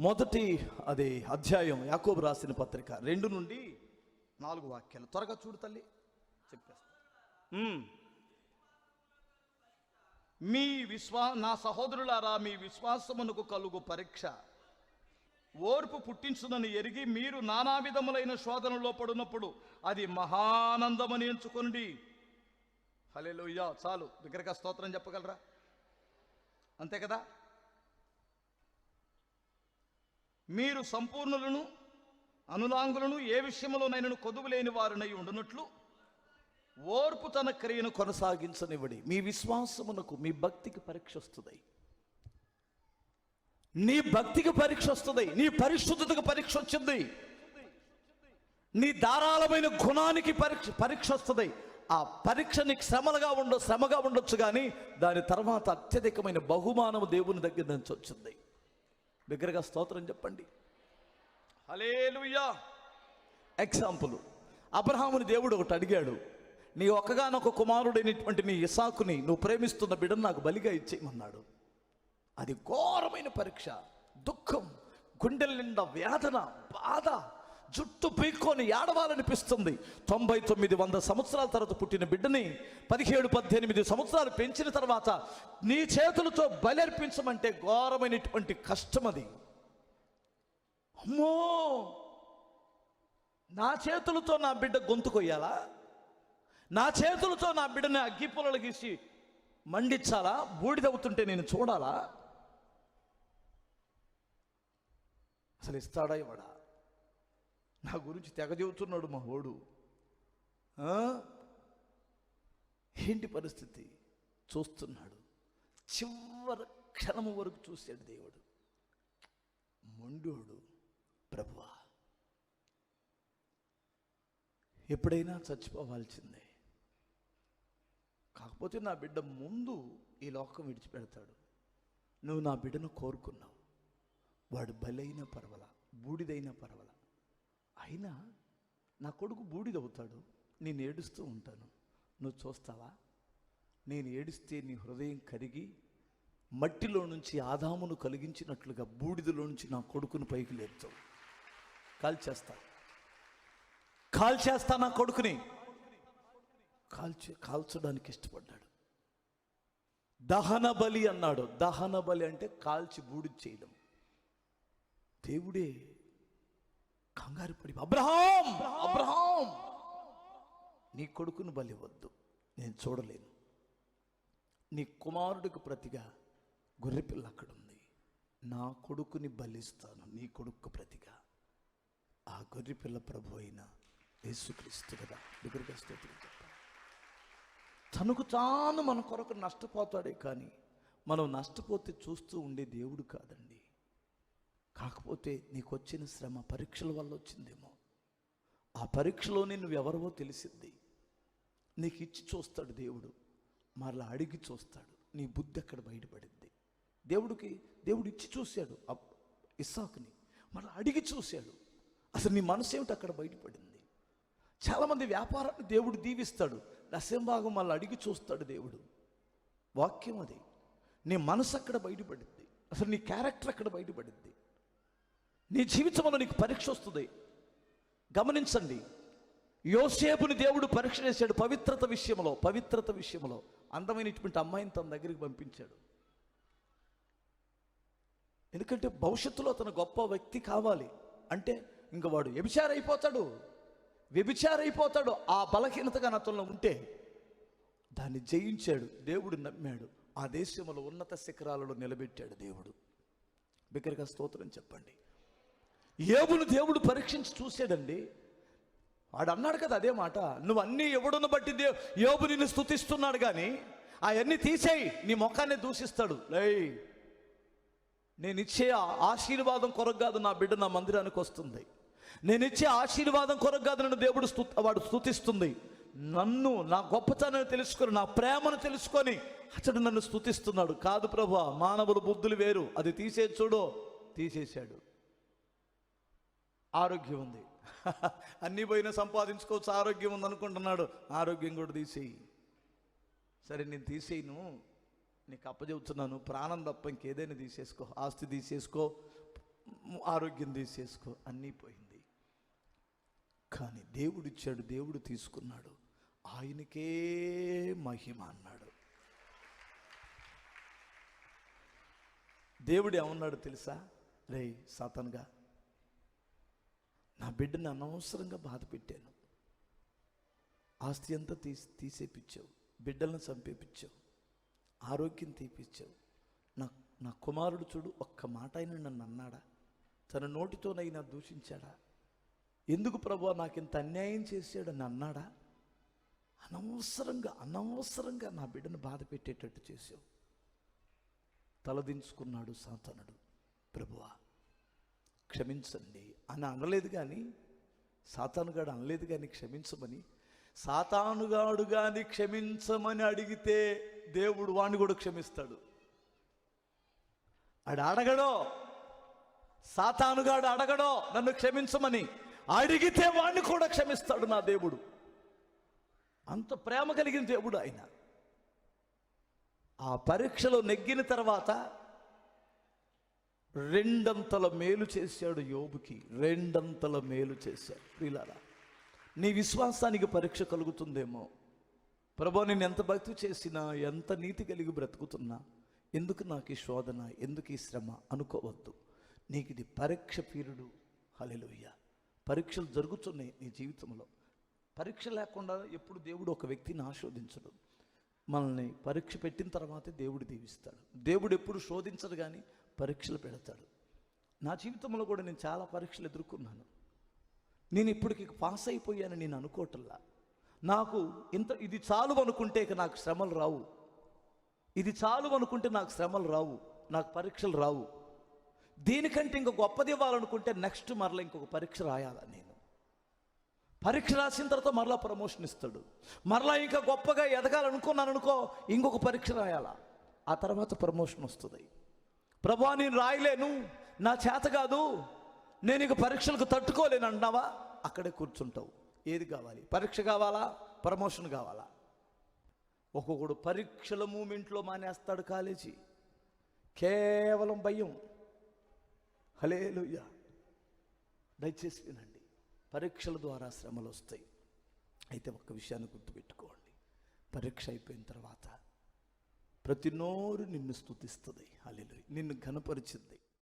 మొదటి అది అధ్యాయం యాకోబు రాసిన పత్రిక రెండు నుండి నాలుగు వాక్యాలు. త్వరగా చూడు తల్లి. చెప్పేస్తా. మీ విశ్వా నా సహోదరులారా మీ విశ్వాసమునకు కలుగు పరీక్ష. ఓర్పు పుట్టించునని ఎరిగి మీరు నానా విధములైన శోధనలో పడినప్పుడు అది మహానందమని ఎంచుకొనండి. హల్లెలూయా. చాలు. దగ్గరగా స్తోత్రం చెప్పగలరా? అంతే కదా? మీరు సంపూర్ణులను అనులాంగులను ఏ విషయంలోనైనా కొదువు లేని వారినై ఉండునట్లు ఓర్పు తన క్రియను కొనసాగించనివ్వడి. మీ విశ్వాసమునకు మీ భక్తికి పరీక్ష వస్తుంది. నీ భక్తికి పరీక్ష వస్తుంది. నీ పరిశుద్ధతకు పరీక్ష వచ్చింది. నీ ధారాళమైన గుణానికి పరీక్ష పరీక్ష వస్తుంది. ఆ పరీక్ష నీకు శ్రమలుగా ఉండ శ్రమగా ఉండొచ్చు కానీ దాని తర్వాత అత్యధికమైన బహుమానము దేవుని దగ్గర నుంచి వచ్చింది. బిగ్గరగా స్తోత్రం చెప్పండి. ఎగ్జాంపుల్ అబ్రహాముని దేవుడు ఒకటి అడిగాడు నీ ఒక్కగానొక కుమారుడైనటువంటి నీ ఇసాకుని నువ్వు ప్రేమిస్తున్న బిడ్డను నాకు బలిగా ఇచ్చేయమన్నాడు. అది ఘోరమైన పరీక్ష దుఃఖం గుండెల నిండా వేదన బాధ జుట్టు పీక్కొని ఏడవాలనిపిస్తుంది. తొంభై తొమ్మిది వంద సంవత్సరాల తర్వాత పుట్టిన బిడ్డని పదిహేడు పద్దెనిమిది సంవత్సరాలు పెంచిన తర్వాత నీ చేతులతో బలర్పించమంటే ఘోరమైనటువంటి కష్టం అది అమ్మో! నా చేతులతో నా బిడ్డ గొంతు కొయ్యాలా? నా చేతులతో నా బిడ్డని అగ్గి పొలలు గీసి మండించాలా బూడిదవుతుంటే నేను చూడాలా? అసలు ఇస్తాడా ఇవ్వడా? నా గురించి తెగ చెబుతున్నాడు మా ఓడు ఆ? ఏంటి పరిస్థితి? చూస్తున్నాడు. చివరి క్షణము వరకు చూశాడు దేవుడు. మొండోడు ప్రభువా ఎప్పుడైనా చచ్చిపోవాల్సిందే. కాకపోతే నా బిడ్డ ముందు ఈ లోకం విడిచిపెడతాడు. నువ్వు నా బిడ్డను కోరుకున్నావు. వాడు బలైన పర్వల బూడిదైన పర్వల అయినా నా కొడుకు బూడిదవుతాడు నేను ఏడుస్తూ ఉంటాను. నువ్వు చూస్తావా? నేను ఏడిస్తే నీ హృదయం కరిగి మట్టిలో నుంచి ఆదామును కలిగించినట్లుగా బూడిదలో నుంచి నా కొడుకును పైకి లేపుతావు. కాల్చేస్తా. కాల్చేస్తా నా కొడుకుని. కాల్చి కాల్చడానికి ఇష్టపడ్డాడు. దహన బలి అన్నాడు. దహన బలి అంటే కాల్చి బూడి చేయడం. దేవుడే కంగారు పడి అబ్రహాం అబ్రహాం నీ కొడుకును బలివద్దు నేను చూడలేను. నీ కుమారుడికి ప్రతిగా గొర్రెపిల్ల అక్కడ ఉంది నా కొడుకుని బలిస్తాను నీ కొడుకు ప్రతిగా. ఆ గొర్రెపిల్ల ప్రభు అయిన యేసుక్రీస్తు కదా దగ్గరగా స్తోత్రం చెప్పాలి. తనకు తాను మన కొరకు నష్టపోతాడే కానీ మనం నష్టపోతే చూస్తూ ఉండే దేవుడు కాదండి. కాకపోతే నీకు వచ్చిన శ్రమ పరీక్షల వల్ల వచ్చిందేమో. ఆ పరీక్షలోనే నేను ఎవరవో తెలిసింది. నీకు ఇచ్చి చూస్తాడు దేవుడు. మరలా అడిగి చూస్తాడు. నీ బుద్ధి అక్కడ బయటపడింది. దేవుడికి దేవుడు ఇచ్చి చూశాడు ఇస్సాకుని. మరలా అడిగి చూశాడు. అసలు నీ మనసు ఏమిటి అక్కడ బయటపడింది? చాలామంది వ్యాపారాన్ని దేవుడు దీవిస్తాడు. భాగం మళ్ళీ అడిగి చూస్తాడు దేవుడు. వాక్యం అది. నీ మనసు అక్కడ బయటపడింది. అసలు నీ క్యారెక్టర్ అక్కడ బయటపడింది. నీ జీవితంలో నీకు పరీక్ష వస్తుంది. గమనించండి. యోసేపుని దేవుడు పరీక్ష చేశాడు పవిత్రత విషయంలో పవిత్రత విషయంలో. అందమైనటువంటి అమ్మాయిని తన దగ్గరికి పంపించాడు. ఎందుకంటే భవిష్యత్తులో అతను గొప్ప వ్యక్తి కావాలి. అంటే ఇంక వాడు వ్యభిచారైపోతాడు. వ్యభిచారైపోతాడు. ఆ బలహీనతగా అతనిలో ఉంటే దాన్ని జయించాడు. దేవుడు నమ్మాడు. ఆ దేశంలో ఉన్నత శిఖరాలలో నిలబెట్టాడు దేవుడు. బిగ్గరగా స్తోత్రం చెప్పండి. ఏబును దేవుడు పరీక్షించి చూసాడండి వాడు అన్నాడు కదా అదే మాట నువ్వు అన్నీ ఎవడును బట్టి దే యోబు నిన్ను స్థుతిస్తున్నాడు కానీ అవన్నీ తీసేయి నీ ముఖాన్ని దూషిస్తాడు. లేయ్ నేను ఇచ్చే ఆశీర్వాదం కొరకు కాదు నా బిడ్డ నా మందిరానికి వస్తుంది. నేను ఇచ్చే ఆశీర్వాదం కొరకు కాదు నన్ను దేవుడు స్తు వాడు స్తుతిస్తుంది. నన్ను నా గొప్పతనాన్ని తెలుసుకొని నా ప్రేమను తెలుసుకొని అతడు నన్ను స్తుతిస్తున్నాడు. కాదు ప్రభా మానవుల బుద్ధులు వేరు. అది తీసే చూడు తీసేశాడు. ఆరోగ్యం ఉంది. అన్నీ పోయినా సంపాదించుకోవచ్చు ఆరోగ్యం ఉంది అనుకుంటున్నాడు ఆరోగ్యం కూడా తీసేయి. సరే నేను తీసేయను. నీకు అప్పచెబుతున్నాను. ప్రాణం తప్ప ఇంకేదైనా తీసేసుకో. ఆస్తి తీసేసుకో. ఆరోగ్యం తీసేసుకో. అన్నీ పోయింది. కానీ దేవుడు ఇచ్చాడు దేవుడు తీసుకున్నాడు. ఆయనకే మహిమ అన్నాడు. దేవుడు ఏమన్నాడు తెలుసా? రే సాతన్గా నా బిడ్డను అనవసరంగా బాధ పెట్టాను. ఆస్తి అంతా తీసి తీసేపిచ్చావు. బిడ్డలను చంపేపించావు ఆరోగ్యం తీపిచ్చావు. నా నా కుమారుడు చూడు ఒక్క మాట అయినా నన్ను అన్నాడా? తన నోటితోనైనా దూషించాడా? ఎందుకు ప్రభు నాకు ఇంత అన్యాయం చేశాడని అన్నాడా? అనవసరంగా అనవసరంగా నా బిడ్డను బాధ పెట్టేటట్టు చేసావు తలదించుకున్నాడు సాతనుడు. ప్రభువా క్షమించండి అని అనలేదు కానీ సాతానుగాడు అనలేదు కానీ క్షమించమని సాతానుగాడు కానీ క్షమించమని అడిగితే దేవుడు వాణ్ణి కూడా క్షమిస్తాడు. ఆడు అడగడో సాతానుగాడు అడగడో నన్ను క్షమించమని అడిగితే వాణ్ణి కూడా క్షమిస్తాడు నా దేవుడు. అంత ప్రేమ కలిగిన దేవుడు ఆయన. ఆ పరీక్షలో నెగ్గిన తర్వాత రెండంతల మేలు చేశాడు యోబుకి రెండంతల మేలు చేశాడు. ప్రిలారా నీ విశ్వాసానికి పరీక్ష కలుగుతుందేమో. ప్రభా నేను ఎంత భక్తి చేసినా ఎంత నీతి కలిగి బ్రతుకుతున్నా ఎందుకు నాకు ఈ శోధన ఎందుకు ఈ శ్రమ? అనుకోవద్దు. నీకు ఇది పరీక్ష పీరుడు. హలెలుయ్య పరీక్షలు జరుగుతున్నాయి నీ జీవితంలో. పరీక్ష లేకుండా ఎప్పుడు దేవుడు ఒక వ్యక్తిని ఆస్వాదించడు మనల్ని పరీక్ష పెట్టిన తర్వాతే దేవుడు దీవిస్తాడు. దేవుడు ఎప్పుడు శోధించడు కానీ పరీక్షలు పెడతాడు. నా జీవితంలో కూడా నేను చాలా పరీక్షలు ఎదుర్కొన్నాను. నేను ఇప్పటికి పాస్ అయిపోయాను నేను అనుకోవటంలా. నాకు ఇంత ఇది చాలు అనుకుంటే ఇక నాకు శ్రమలు రావు. ఇది చాలు అనుకుంటే నాకు శ్రమలు రావు. నాకు పరీక్షలు రావు. దీనికంటే ఇంక గొప్పది ఇవ్వాలనుకుంటే నెక్స్ట్ మరలా ఇంకొక పరీక్ష రాయాలా నేను. పరీక్ష రాసిన తర్వాత మరలా ప్రమోషన్ ఇస్తాడు. మరలా ఇంకా గొప్పగా ఎదగాలనుకున్నాను అనుకో ఇంకొక పరీక్ష రాయాలా. ఆ తర్వాత ప్రమోషన్ వస్తుంది. ప్రభా నేను రాయలేను. నా చేత కాదు. నేను ఇక పరీక్షలకు తట్టుకోలేను అంటున్నావా? అక్కడే కూర్చుంటావు. ఏది కావాలి? పరీక్ష కావాలా? ప్రమోషన్ కావాలా? ఒక్కొక్కడు పరీక్షల మూమెంట్లో మానేస్తాడు కాలేజీ. కేవలం భయం. హలేలుయ్య దయచేసి వినండి. పరీక్షల ద్వారా శ్రమలు వస్తాయి. అయితే ఒక్క విషయాన్ని గుర్తుపెట్టుకోండి. పరీక్ష అయిపోయిన తర్వాత ప్రతి నోరు నిన్ను స్తుతిస్తుంది. అల్లెలు నిన్ను ఘనపరిచింది.